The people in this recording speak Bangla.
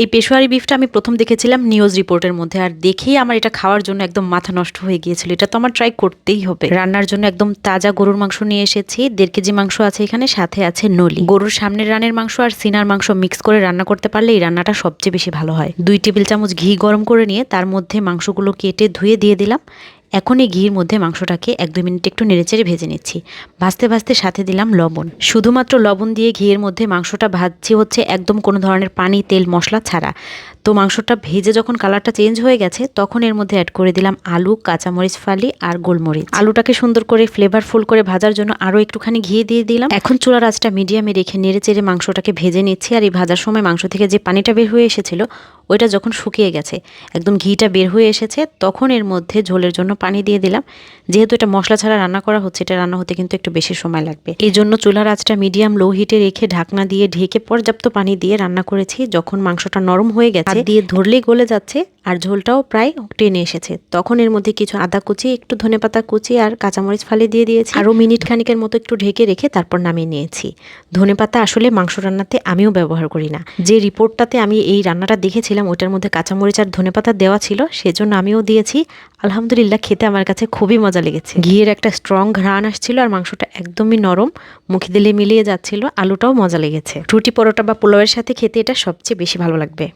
এই পেশোয়ারি বিফটা আমি প্রথম দেখেছিলাম নিউজ রিপোর্টের মধ্যে, আর দেখেই আমার এটা খাওয়ার জন্য একদম মাথা নষ্ট হয়ে গিয়েছিল। এটা তো আমার ট্রাই করতেই হবে। রান্নার জন্য একদম তাজা গরুর মাংস নিয়ে এসেছি, দেড় কেজি মাংস আছে এখানে, সাথে আছে নলি। গরুর সামনের রানের মাংস আর সিনার মাংস মিক্স করে রান্না করতে পারলে এই রান্নাটা সবচেয়ে বেশি ভালো হয়। দুই টেবিল চামচ ঘি গরম করে নিয়ে তার মধ্যে মাংসগুলো কেটে ধুয়ে দিয়ে দিলাম। এখন এই ঘির মধ্যে মাংসটাকে এক দু মিনিট একটু নেড়েচেড়ে ভেজে নিচ্ছি। ভাজতে ভাজতে সাথে দিলাম লবণ। শুধুমাত্র লবণ দিয়ে ঘিয়ের মধ্যে মাংসটা ভাজছি হচ্ছে একদম কোনো ধরনের পানি, তেল, মশলা ছাড়া। তো মাংসটা ভেজে যখন কালারটা চেঞ্জ হয়ে গেছে, তখন এর মধ্যে অ্যাড করে দিলাম আলু, কাঁচামরিচ, ফালি আর গোলমরিচ। আলুটাকে সুন্দর করে ফ্লেভারফুল করে ভাজার জন্য আরও একটুখানি ঘি দিয়ে দিলাম। এখন চুলার আঁচটা মিডিয়ামে রেখে নেড়ে চেড়ে মাংসটাকে ভেজে নিচ্ছি আর এই ভাজার সময় মাংস থেকে যে পানিটা বের হয়ে এসেছিল, ওইটা যখন শুকিয়ে গেছে, একদম ঘিটা বের হয়ে এসেছে, তখন এর মধ্যে ঝোলের জন্য পানি দিয়ে দিলাম। যেহেতু এটা মশলা ছাড়া রান্না করা হচ্ছে, এটা রান্না হতে কিন্তু একটু বেশি সময় লাগবে। এই জন্য চুলার আঁচটা মিডিয়াম লো হিটে রেখে ঢাকনা দিয়ে ঢেকে পর্যাপ্ত পানি দিয়ে রান্না করেছি। যখন মাংসটা নরম হয়ে গেছে হাত দিয়ে ধরলেই গলে যাচ্ছে আর ঝোলটাও প্রায় টেনে এসেছে। তখন এর মধ্যে কিছু আদা কুচি একটু ধনেপাতা কুচি আর কাঁচামরিচ ফালি দিয়ে দিয়েছি। আরও মিনিট খানিকের মতো একটু ঢেকে রেখে তারপর নামিয়ে নিয়েছি। ধনেপাতা আসলে মাংস রান্নাতে আমিও ব্যবহার করি না। যে রিপোর্টটাতে আমি এই রান্নাটা দেখেছিলাম ওটার মধ্যে কাঁচামরিচ আর ধনেপাতা দেওয়া ছিল সেজন্য আমিও দিয়েছি। আলহামদুলিল্লাহ খেতে আমার কাছে খুবই মজা লেগেছে। ঘিয়ের একটা স্ট্রং ঘ্রাণ আসছিল আর মাংসটা একদমই নরম মুখে দিলে মিলিয়ে যাচ্ছিল আলুটাও মজা লেগেছে। রুটি পরোটা বা পোলাওয়ের সাথে খেতে এটা সবচেয়ে বেশি ভালো লাগবে।